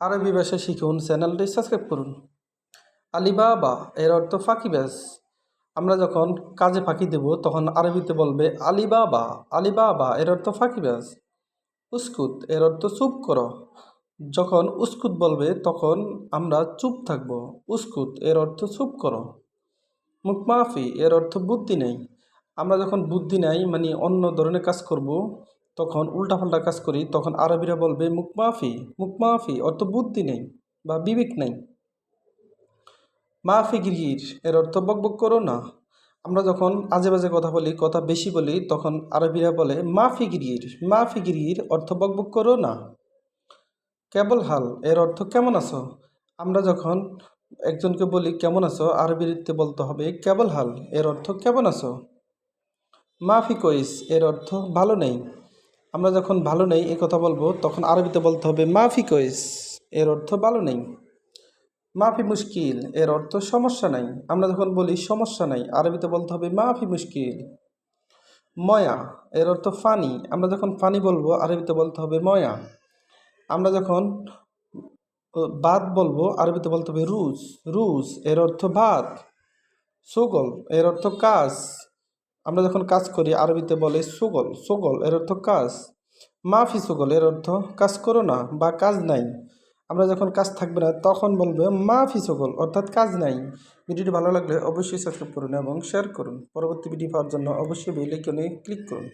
আরবি ভাষা শিখুন চ্যানেলটি সাবস্ক্রাইব করুন। আলিবাবা, এর অর্থ ফাঁকিবাজ আমরা যখন কাজে ফাঁকি দেব, তখন আরবিতে বলবে আলিবাবা। আলিবাবা, এর অর্থ ফাঁকিবাজ উস্কুত, এর অর্থ চুপ করো। যখন উস্কুত বলবে, তখন আমরা চুপ থাকব। উস্কুত, এর অর্থ চুপ করো। মুখমাফি, এর অর্থ বুদ্ধি নেই। আমরা যখন বুদ্ধি নাই মানে অন্য ধরনের কাজ করব তখন উল্টাপাল্টা কাজ করি, তখন আরবিরা বলবে মুখমাফি মুখমাফি অর্থ বুদ্ধি নেই বা বিবেক নেই। মাফি গিরির এর অর্থ বকবক করো না। আমরা যখন আজে বাজে কথা বলি, কথা বেশি বলি, তখন আরবিরা বলে, মাফি গিরির মাফি গিরির অর্থ বকবক করো না। কেবল হাল, এর অর্থ কেমন আছো? আমরা যখন একজনকে বলি, কেমন আছো? আরবিতে বলতে হবে, কেবল হাল, এর অর্থ কেমন আছো? মাফি কইস, এর অর্থ ভালো নেই। আমরা যখন ভালো নেই, এ কথা বলব, তখন আরবিতে বলতে হবে, মাফি কইস। এর অর্থ ভালো নেই। মাফি মুশকিল। এর অর্থ সমস্যা নাই। আমরা যখন বলি, সমস্যা নাই, আরবিতে বলতে হবে, মাফি মুশকিল। ময়া। এর অর্থ ফানি। আমরা যখন ফানি বলব, আরবিতে বলতে হবে, ময়া। আমরা যখন ভাত বলব, আরবিতে বলতে হবে, রুজ। রুজ এর অর্থ ভাত। সুগল। এর অর্থ কাজ। আমরা যখন কাজ করি, আরবিতে বলে সুগল। সুগল এর অর্থ কাজ। মাফি সুগল এর অর্থ কাজ করো না বা কাজ নাই। আমরা যখন কাজ থাকবে না, তখন বলবে মাফি সুগল, অর্থাৎ কাজ নাই। ভিডিওটি ভালো লাগলে অবশ্যই সাবস্ক্রাইব করুন এবং শেয়ার করুন। পরবর্তী ভিডিও পাওয়ার জন্য অবশ্যই বেলাইকনে ক্লিক করুন।